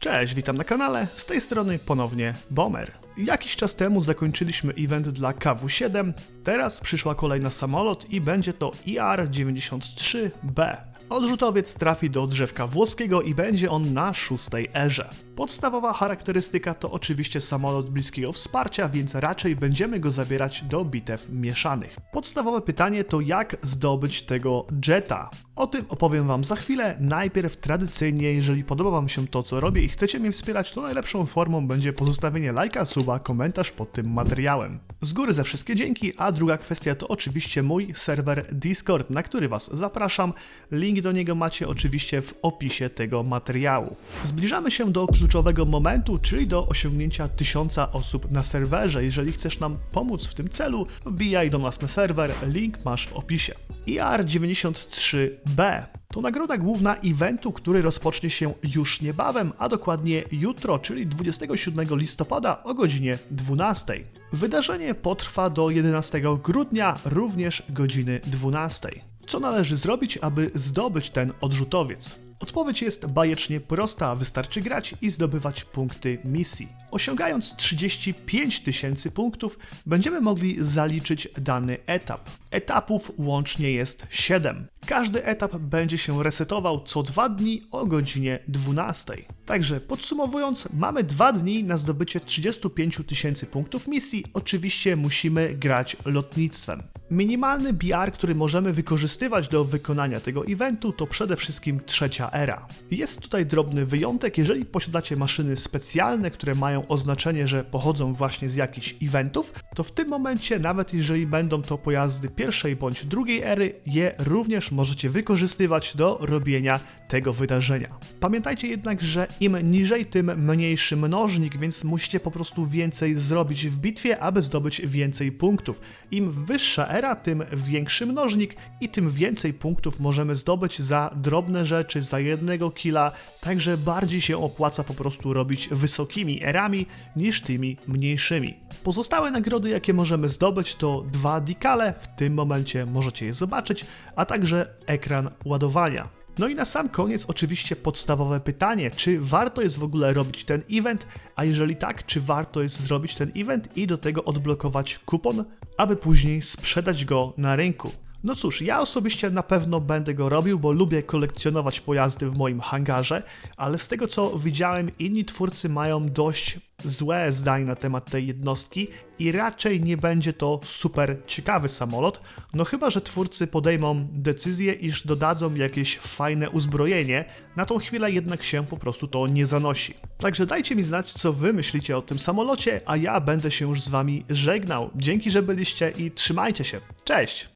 Cześć, witam na kanale, z tej strony ponownie Bomer. Jakiś czas temu zakończyliśmy event dla KW7, teraz przyszła kolej na samolot i będzie to IR-93B. Odrzutowiec trafi do drzewka włoskiego i będzie on na szóstej erze. Podstawowa charakterystyka to oczywiście samolot bliskiego wsparcia, więc raczej będziemy go zabierać do bitew mieszanych. Podstawowe pytanie to jak zdobyć tego jeta. O tym opowiem Wam za chwilę. Najpierw tradycyjnie, jeżeli podoba Wam się to, co robię i chcecie mnie wspierać, to najlepszą formą będzie pozostawienie lajka, suba, komentarz pod tym materiałem. Z góry za wszystkie dzięki, a druga kwestia to oczywiście mój serwer Discord, na który Was zapraszam. Link do niego macie oczywiście w opisie tego materiału. Zbliżamy się do kluczowego momentu, czyli do osiągnięcia 1000 osób na serwerze. Jeżeli chcesz nam pomóc w tym celu, wbijaj do nas na serwer, link masz w opisie. IR93B to nagroda główna eventu, który rozpocznie się już niebawem, a dokładnie jutro, czyli 27 listopada o godzinie 12. Wydarzenie potrwa do 11 grudnia, również godziny 12. Co należy zrobić, aby zdobyć ten odrzutowiec? Odpowiedź jest bajecznie prosta, wystarczy grać i zdobywać punkty misji. Osiągając 35 tysięcy punktów, będziemy mogli zaliczyć dany etap. Etapów łącznie jest 7. Każdy etap będzie się resetował co dwa dni o godzinie 12. Także podsumowując, mamy dwa dni na zdobycie 35 tysięcy punktów misji. Oczywiście musimy grać lotnictwem. Minimalny BR, który możemy wykorzystywać do wykonania tego eventu, to przede wszystkim trzecia era. Jest tutaj drobny wyjątek, jeżeli posiadacie maszyny specjalne, które mają oznaczenie, że pochodzą właśnie z jakichś eventów, to w tym momencie, nawet jeżeli będą to pojazdy pierwszej bądź drugiej ery, je również możecie wykorzystywać do robienia tego wydarzenia. Pamiętajcie jednak, że im niżej, tym mniejszy mnożnik, więc musicie po prostu więcej zrobić w bitwie, aby zdobyć więcej punktów. Im wyższa era, tym większy mnożnik i tym więcej punktów możemy zdobyć za drobne rzeczy, za jednego killa, także bardziej się opłaca po prostu robić wysokimi erami niż tymi mniejszymi. Pozostałe nagrody, jakie możemy zdobyć, to dwa dikale, w tym momencie możecie je zobaczyć, a także ekran ładowania. No i na sam koniec oczywiście podstawowe pytanie, czy warto jest w ogóle robić ten event, a jeżeli tak, czy warto jest zrobić ten event i do tego odblokować kupon, aby później sprzedać go na rynku. No cóż, ja osobiście na pewno będę go robił, bo lubię kolekcjonować pojazdy w moim hangarze, ale z tego co widziałem, inni twórcy mają dość złe zdanie na temat tej jednostki i raczej nie będzie to super ciekawy samolot, no chyba, że twórcy podejmą decyzję, iż dodadzą jakieś fajne uzbrojenie, na tą chwilę jednak się po prostu to nie zanosi. Także dajcie mi znać, co wy myślicie o tym samolocie, a ja będę się już z wami żegnał. Dzięki, że byliście i trzymajcie się. Cześć!